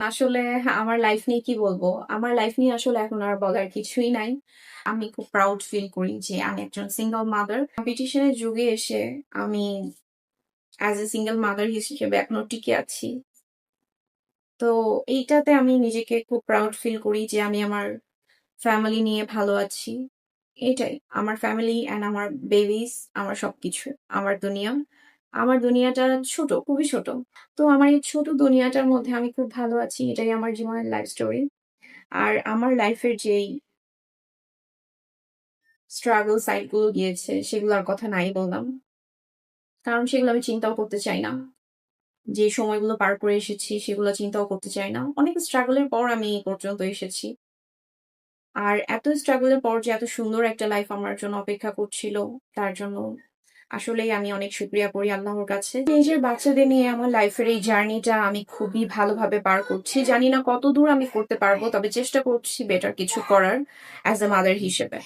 আসলে আমার লাইফ নিয়ে কি বলব? আমার লাইফ নিয়ে আসলে এখন আর বলার কিছুই নাই। আমি খুব প্রাউড ফিল করি যে আমি একজন সিঙ্গল মাদার। কম্পিটিশন এর যুগে এসে আমি অ্যাজ এ সিঙ্গল মাদার হিসেবে এখনও টিকে আছি। তো এইটাতে আমি নিজেকে খুব প্রাউড ফিল করি যে আমি আমার ফ্যামিলি নিয়ে ভালো আছি। এটাই। আমার ফ্যামিলি অ্যান্ড আমার বেবিস আমার সবকিছু। আমার দুনিয়া। আমার দুনিয়াটা ছোট, খুবই ছোট। তো আমার এই ছোট দুনিয়াটার মধ্যে আমি খুব ভালো আছি। এটাই আমার জীবনের লাইফ স্টোরি। আর আমার লাইফের যেই স্ট্রাগল সাইডগুলো গিয়েছে সেগুলোর কথা নাই বললাম। কারণ সেগুলো আমি চিন্তাও করতে চাই না। যে সময়গুলো পার করে এসেছি সেগুলো চিন্তাও করতে চাই না। অনেক স্ট্রাগল এর পর আমি এই পর্যন্ত এসেছি। আর এত স্ট্রাগল এর পর যে এত সুন্দর একটা লাইফ আমার জন্য অপেক্ষা করছিল তার জন্য আসলেই আমি অনেক শুক্রিয়া করি আল্লাহর কাছে। নিজের বাচ্চাদের নিয়ে আমার লাইফের এই জার্নিটা আমি খুবই ভালোভাবে পার করছি। জানি না কতদূর আমি করতে পারব, তবে চেষ্টা করছি বেটার কিছু করার অ্যাজ এ মাদার হিসেবে।